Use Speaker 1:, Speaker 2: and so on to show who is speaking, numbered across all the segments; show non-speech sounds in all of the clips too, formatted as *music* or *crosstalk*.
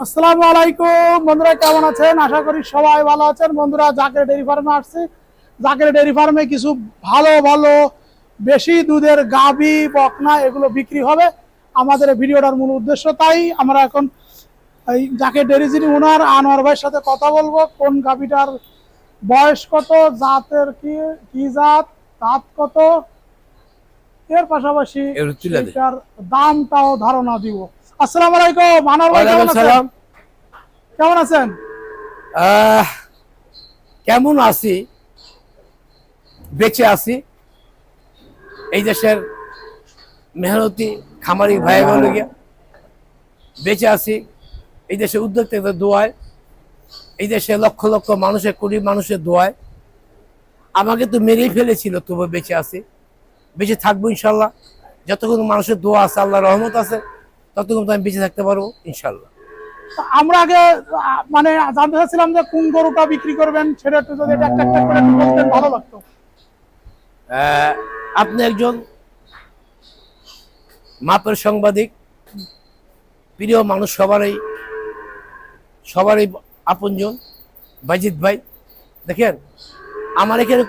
Speaker 1: আসসালামু আলাইকুম। বন্ধুরা কেমন আছেন? আশা করি সবাই ভালো আছেন। বন্ধুরা জাকের ডেয়ারি ফার্মে আসছি। জাকের ডেয়ারি ফার্মে কিছু ভালো ভালো বেশি দুধের গাবি বকনা এগুলো বিক্রি হবে। আমাদের ভিডিওটার মূল উদ্দেশ্য তাই। আমরা এখন এই জাকের ডেয়ারি যিনি ওনার আনোয়ার ভাইয়ের সাথে কথা বলব। কোন গাবিটার বয়স কত জাতের কি কি জাত দাঁত কত? এর পাশাপাশি দামটাও ধারণা দিব। আসসালামু আলাইকুম আনোয়ার ভাই কেমন আছেন? কেমন আছেন?
Speaker 2: কেমন আছি? বেঁচে আছি। এই দেশের মেহনতি খামারি ভাই গিয়া বেঁচে আছি। এই দেশের উদ্যোক্তাদের দোয়ায় এই দেশে লক্ষ লক্ষ মানুষের কোটি মানুষের দোয়ায়। আমাকে তো মেরেই ফেলেছিল তবু বেঁচে আছি। বেঁচে থাকব ইনশাল্লাহ। যতক্ষণ মানুষের দোয়া আছে আল্লাহ রহমত আছে। ততক্ষণ তো আমি বেঁচে থাকতে পারব ইনশাল্লাহ
Speaker 1: আমরা আগে মানে জানতে চাচ্ছিলাম যে কোন গরুটা বিক্রি করবেন সেটা একটু যদি একটা একটা করে বলতেন ভালো লাগতো।
Speaker 2: আপনি একজন মাপের সাংবাদিক। প্রিয় মানুষ সবারই সবারই আপনজন বাজিত ভাই। দেখেন আমার এখানে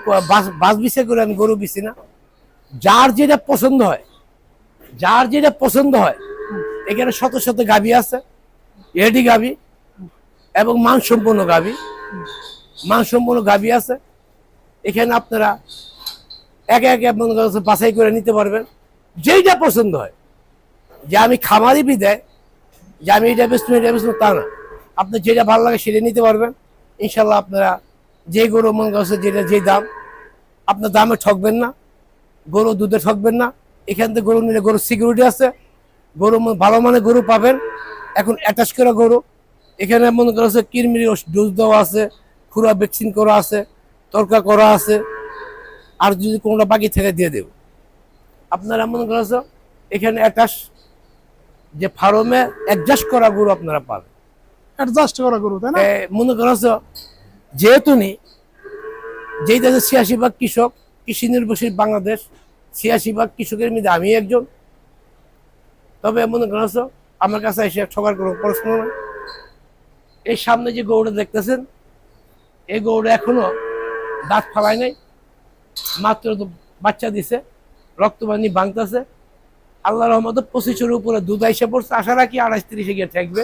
Speaker 2: বাস বিছে করে আমি গরু বিছি না। যার যেটা পছন্দ হয় যার যেটা পছন্দ হয় এখানে শত শত গাভী আছে। এডি গাভী এবং মানসম্পন্ন গাভী। মানসম্পন্ন গাভী আছে। এখানে আপনারা একে একে মনে করছে বাছাই করে নিতে পারবেন। যেইটা পছন্দ হয়। যে আমি খামারি বিদায় যে আমি এটা বেসবো এটা বেসবো তা না। আপনার যেটা ভালো লাগে সেটা নিতে পারবেন। ইনশাল্লাহ আপনারা যে গরু মনে করছে যেটা যে দাম, আপনার দামে ঠকবেন না। গরু দুধে ঠকবেন না। এখান থেকে গরু নিলে গরুর সিকিউরিটি আছে। গরু ভালো মানে গরু পাবেন। এখন অ্যাটাচ করা গরু। এখানে মনে করছে কিরমিরি ডোজ দেওয়া আছে খুরা ভ্যাকসিন করা আছে তরকা করা আছে। আর যদি কোনোটা বাকি থেকে দিয়ে দেব। আপনারা মনে করেছ এখানে অ্যাটাচ যে ফার্মে অ্যাডজাস্ট করা গরু আপনারা পাবেন।
Speaker 1: অ্যাডজাস্ট করা গরু তাই না?
Speaker 2: মনে করেছ যেহেতু নি যেই দেশের ছিয়াশি ভাগ কৃষক কৃষি নির্ভরশীল বাংলাদেশ ছিয়াশি ভাগ কৃষকের মধ্যে আমি একজন। তবে মনে করেছ আমার কাছে এসে ঠকার কোনো প্রশ্ন নয় এই সামনে যে গরুটা দেখতেছেন, এই গরুটা এখনও দাঁত ফালায় নাই, মাত্র তো বাচ্চা দিছে রক্তবাণী ভাঙতেছে। আল্লাহ রহমত পঁচিশের উপরে দুধ আইসে পড়ছে, আশা রাখি আড়াইশ তিরিশে গিয়ে থাকবে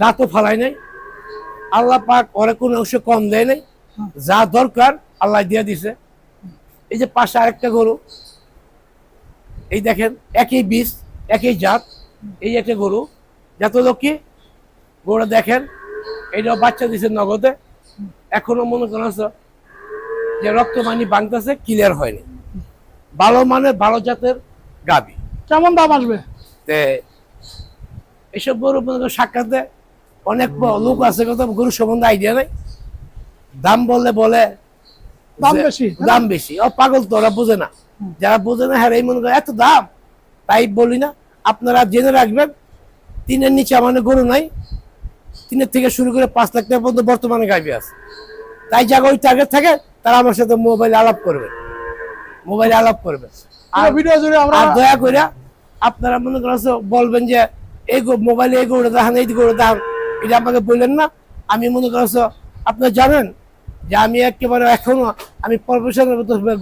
Speaker 2: দাঁতও ফালাই নাই। আল্লাহ পাক ওরা কোনো অংশ কম দেয় নাই। যা দরকার আল্লাহ দিয়ে দিছে। এই যে পাশে আরেকটা গরু, এই দেখেন, একই বীজ একই জাত এই একটা গরু যত লোক গরুটা দেখেন এইটাও বাচ্চা দিছে নগদে। এখনও মনে করেছে যে রক্তমানি বাংতাছে ক্লিয়ার হয়নি। ভালো মানের ভালো জাতের গাবি।
Speaker 1: কেমন দাম আসবে?
Speaker 2: তে এসব গরু মনে করো সাক্ষাতে অনেক লোক আছে কত গরু সম্বন্ধে আইডিয়া নাই। দাম বললে বলে
Speaker 1: দাম বেশি,
Speaker 2: দাম বেশি। ও পাগল তো ওরা বোঝে না। যারা বোঝে না হ্যাঁ এই মনে করে এত দাম। তাই বলি না আপনারা জেনে রাখবেন তিনের নিচে আমাদের গরু নাই তিনের থেকে শুরু করে পাঁচ লাখ টাকা পর্যন্ত বর্তমানে গাবি আছে। তাই জায়গা ওই টার্গেট থাকে তারা আমার সাথে মোবাইলে আলাপ করবে। মোবাইলে আলাপ করবে।
Speaker 1: পুরো ভিডিও জুড়ে আমরা
Speaker 2: আর দয়া করে আপনারা মনে করছে বলবেন যে এই মোবাইলে এই গরু দেখান এই গরু দেখান। এটা আমাকে বললেন না। আমি মনে করছ আপনারা জানেন যে আমি একেবারে এখনও আমি প্রফেশনাল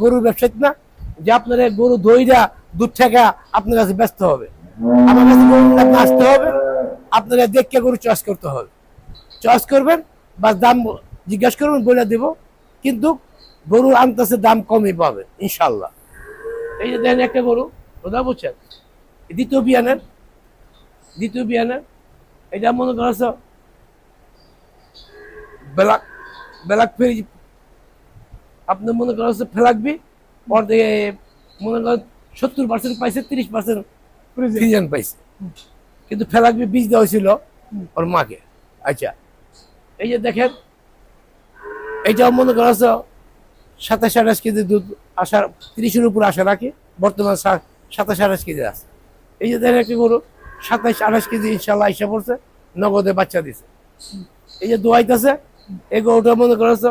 Speaker 2: গরুর ব্যবসায়ী না যে আপনার গরু দইরা দুধ থেকে আপনার কাছে ব্যস্ত হবে। আমার কাছে আসতে হবে। আপনারা দেখে গরু চয়েস করতে হবে। চয়েস করবেন বা দাম জিজ্ঞাসা করবেন বলে দেব। কিন্তু গরু আনতেছে দাম কমই পাবে ইনশাল্লাহ এই যে দেখেন একটা গরু, কথা বলছেন? দ্বিতীয় বিয়ানের দ্বিতীয় বিয়ানের, এটা মনে করছ? বেলাক বেলাক ফেরি, আপনি মনে করছ ফেলাকবি ওর থেকে মনে করেন সত্তর পার্সেন্ট পাইছে তিরিশ পার্সেন্ট। ফ্রিজেন পাইছে। কিন্তু ফেলাকবি বীজ দেওয়া হয়েছিল ওর মাকে। আচ্ছা এই যে দেখেন এইটাও মনে করছ সাতাশ আঠাশ কেজি দুধ আসার তিরিশের উপর আশা রাখি বর্তমান সাতাশ আঠাশ কেজি আছে। এই যে দেখেন একটা গরু সাতাশ আঠাশ কেজি ইনশাল্লাহ আইসা পড়ছে নগদে বাচ্চা দিছে। এই যে দোয়াইতেছে এই গরুটা মনে করেছ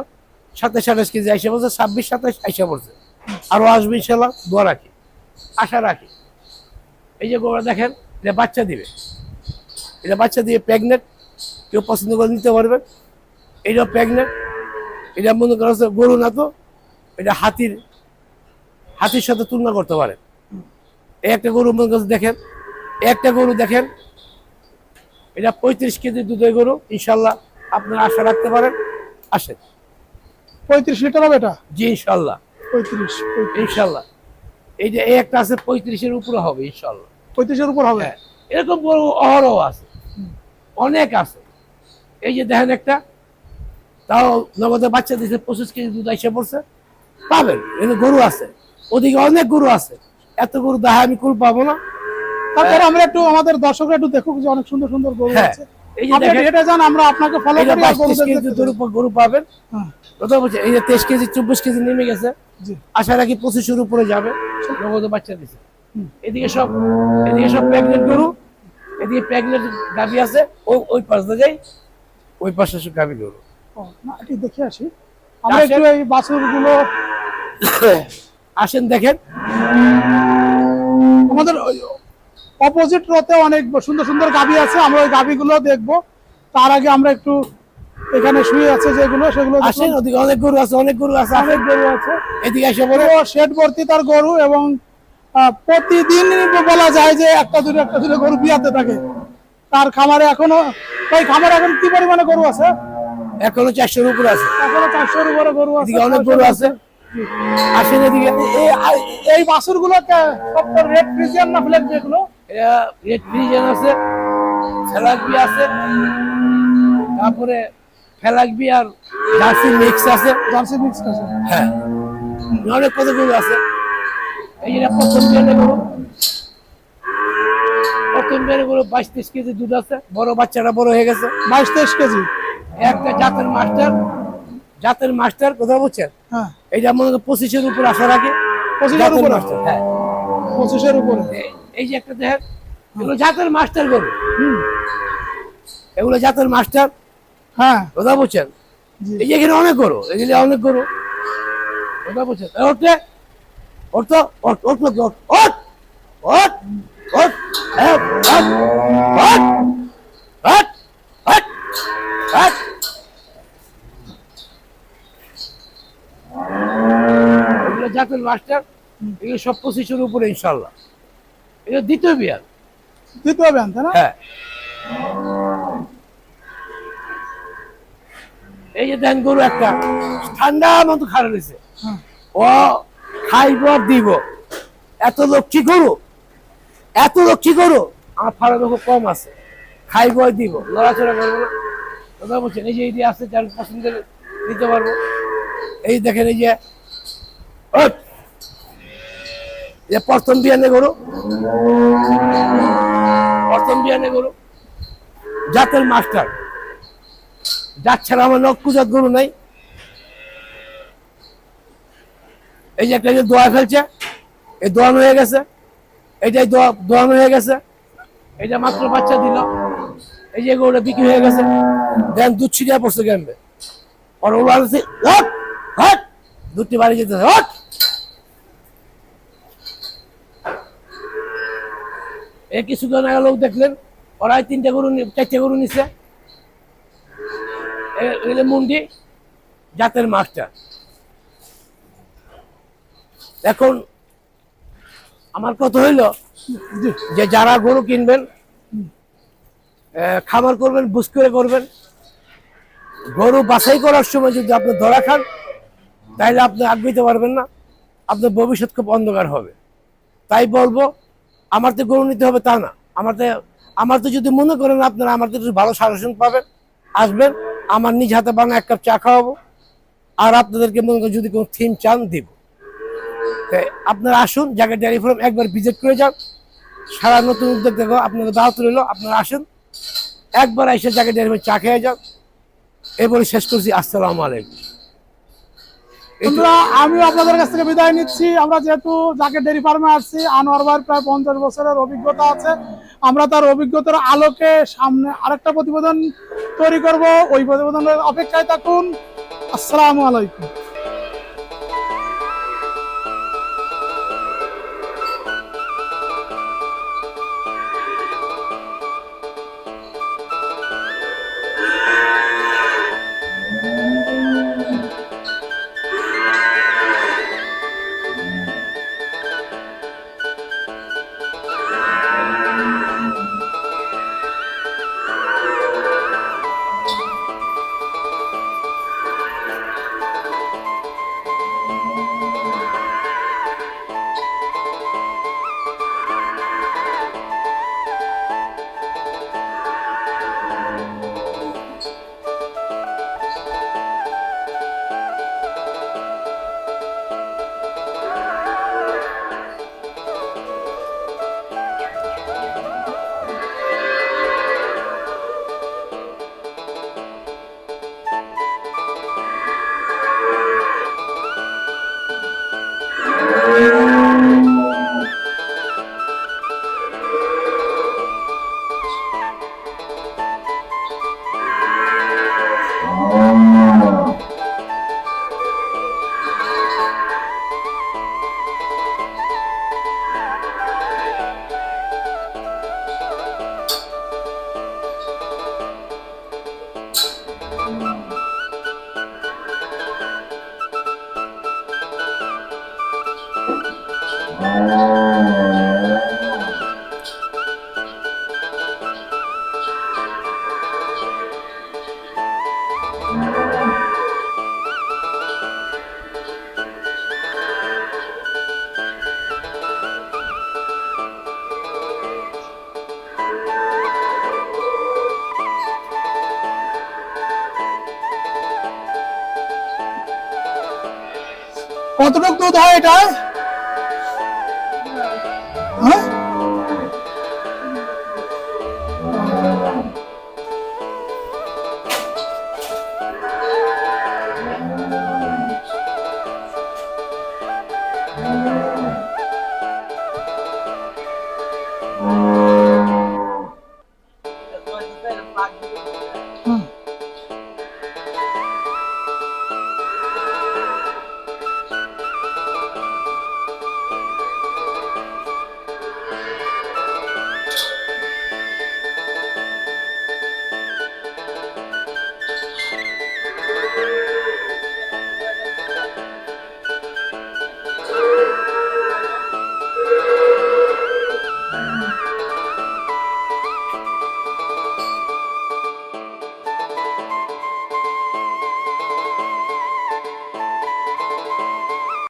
Speaker 2: সাতাশ আঠাশ কেজি আইসা পড়ছে ছাব্বিশ সাতাশ আইসা পড়ছে। আরও আসবে ইনশাল্লাহ দোয়া রাখি। আশা রাখি। এই যে গরুটা দেখেন যে বাচ্চা দিবে। এটা বাচ্চা দিয়ে প্রেগনেন্ট কেউ পছন্দ করে নিতে পারবেন এটা প্রেগনেন্ট এটা মনে করা হচ্ছে গরু না তো এটা হাতির হাতির সাথে তুলনা করতে পারেন এই একটা গরু মনে করছে দেখেন একটা গরু দেখেন এটা পঁয়ত্রিশ কেজি দুধের গরু ইনশাল্লাহ আপনারা আশা রাখতে পারেন। আসেন।
Speaker 1: পঁয়ত্রিশ লিটার হবে এটা?
Speaker 2: জি ইনশাল্লাহ।
Speaker 1: পঁয়ত্রিশ।
Speaker 2: ইনশাল্লাহ। এই যে এই একটা আছে পঁয়ত্রিশের উপরে হবে ইনশাল্লাহ
Speaker 1: পঁয়ত্রিশের উপর হবে?
Speaker 2: হ্যাঁ এরকম গরু অহরহ আছে। অনেক আছে। এই যে দেখেন একটা তাও নগদে বাচ্চা দিয়েছে পঁচিশ কেজি দুধ এসে পড়ছে। পাবেন এখানে গরু আছে। ওদিকে অনেক গরু আছে। এত গরু দেখা আমি কুল পাবো না।
Speaker 1: তারপরে আমরা একটু আমাদের দর্শকরা একটু দেখুক যে অনেক সুন্দর সুন্দর গরু
Speaker 2: হ্যাঁ
Speaker 1: আছে।
Speaker 2: এই যে দেখেন
Speaker 1: এটা যান আমরা আপনাকে ফলো করি আর
Speaker 2: বাইশ
Speaker 1: গরু
Speaker 2: কেজি দুধের উপর গরু পাবেন।
Speaker 1: হ্যাঁ,
Speaker 2: কথা বলছে এই যে কেজি চব্বিশ কেজি নেমে গেছে। আশা রাখি উপরে যাবে। নগদ বাচ্চা দিছে। এদিকে সব এদিকে সব প্রেগনেন্ট গরু এদিকে প্রেগনেন্ট গাভি আছে। ওই পাশে যাই ওই পাশে সব গাভি গরু।
Speaker 1: না এটি দেখে আসি। আমরা। একটু এই *coughs*
Speaker 2: আসেন দেখেন।
Speaker 1: আমাদের অপোজিট রোতে অনেক সুন্দর সুন্দর গাবি আছে আমরা ওই গাবিগুলো দেখব। তার আগে আমরা একটু এখানে শুয়ে আছে যেগুলো সেগুলো দেখলাম।
Speaker 2: আসেন ওদিকে অনেক গরু আছে অনেক গরু আছে।
Speaker 1: অনেক গরু আছে।
Speaker 2: এদিকে এসে বলে
Speaker 1: শেড ভর্তি তার গরু এবং প্রতিদিন বলা যায় যে একটা দুটো একটা দুটো গরু বিয়াতে থাকে। তার খামারে এখনও ওই খামারে এখন কি পরিমাণে গরু আছে?
Speaker 2: এখনও চারশোর উপরে আছে।
Speaker 1: এখনও চারশোর উপরে গরু আছে
Speaker 2: অনেক গরু আছে। আসেন এদিকে।
Speaker 1: এই- বাছুরগুলো রেড ফ্রিজিয়ান না ফ্ল্যাগ এগুলো
Speaker 2: এটা রেড ফ্রিজেন আছে ফেলাকবি আছে তারপরে ফেলাকবি আর জার্সি মিক্স আছে।
Speaker 1: জার্সি মিক্স আছে।
Speaker 2: হ্যাঁ। অনেক কত গরু আছে। এই যে প্রথম বিয়ানে গরু। প্রথম বিয়ানে গরু বাইশ তেইশ কেজি দুধ আছে। বড় বাচ্চাটা বড় হয়ে গেছে।
Speaker 1: বাইশ তেইশ কেজি?
Speaker 2: একটা জাতের মাস্টার জাতের মাস্টার কোথাও বলছেন?
Speaker 1: হ্যাঁ।
Speaker 2: এইটা মনে পঁচিশের উপর আশা রাখে
Speaker 1: পঁচিশের উপর?
Speaker 2: মাস্টার হ্যাঁ।
Speaker 1: পঁচিশের উপরে।
Speaker 2: এই যে একটা দেখেন এগুলো জাতের মাস্টার গরু।
Speaker 1: হুম।
Speaker 2: এগুলো জাতের মাস্টার।
Speaker 1: হ্যাঁ।
Speaker 2: কথা বলছেন? এই যে এখানে অনেক গরু এগুলো অনেক গরু। কথা বলছেন? তো ওঠ এগুলো জাতের মাস্টার এগুলো সব পঁচিশের উপরে ইনশাল্লাহ এগুলো দ্বিতীয় বিয়ার।
Speaker 1: দ্বিতীয় ব্যান তাই না?
Speaker 2: হ্যাঁ। এই যে দেন গরু একটা ঠান্ডা মতো রয়েছে। ও খাইব আর দিব। এত লক্ষ্মী গরু? এত আমার ফার্মে খুব কম আছে। খাইব আর দিব। লড়াচড়া করব না। কথা বলছেন এই যে এই আছে যার পছন্দের দিতে পারব। এই দেখেন এই যে যে প্রথম বিয়ানে গরু। প্রথম বিয়ানে গরু। জাতের মাস্টার। জাত ছাড়া আমার নকুজাত গরু নাই। এই যে একটা যে দোয়া ফেলছে, এই দোয়ানো হয়ে গেছে। এইটাই দোয়া, দোয়ানো হয়ে গেছে। এটা মাত্র বাচ্চা দিল। এই যে গরুটা বিক্রি হয়ে গেছে। দেন দুধ ছিটিয়ে পড়ছে গেমবে আর ওরা হট হট, দুধটি বাড়ি যেতে হট। এই কিছুক্ষণ আগে লোক দেখলেন ওরাই তিনটে গরু চারটে গরু নিছে। মুন্ডি জাতের মাস্টার এখন আমার কথা হইল যে যারা গরু কিনবেন এ, খামার করবেন বুঝ করে করবেন। গরু বাছাই করার সময় যদি আপনি ধরা খান তাহলে আপনি আগাইতে পারবেন না। আপনার ভবিষ্যৎ খুব অন্ধকার হবে। তাই বলব আমার তো গরু নিতে হবে তা না। আমার তো আমার তো যদি মনে করেন আপনারা আমার তো ভালো সাজেশন পাবেন, আসবেন, আমার নিজ হাতে বানা এক কাপ চা খাওয়াবো, আর আপনাদেরকে মনে করেন যদি কোনো থিম চান দিব। আপনারা আসুন, জায়গা ডেয়ারি ফার্ম একবার ভিজিট করে যান। সারা নতুন উদ্যোগ দেখো আপনাদের দাওয়াত রইল, আপনারা আসুন, একবার এসে জায়গা ডেয়ারি ফার্ম চা খেয়ে যান। এরপরে শেষ করছি, আসসালামু আলাইকুম।
Speaker 1: বন্ধুরা আমিও আপনাদের কাছ থেকে বিদায় নিচ্ছি। আমরা যেহেতু যাকে ডেরি ফার্মে আসছি আনোয়ার ভাইয়ের প্রায় পঞ্চাশ বছরের অভিজ্ঞতা আছে। আমরা তার অভিজ্ঞতার আলোকে সামনে আরেকটা প্রতিবেদন তৈরি করব। ওই প্রতিবেদনের অপেক্ষায় থাকুন। আসসালামু আলাইকুম। কতটুক দুধ হয় এটায়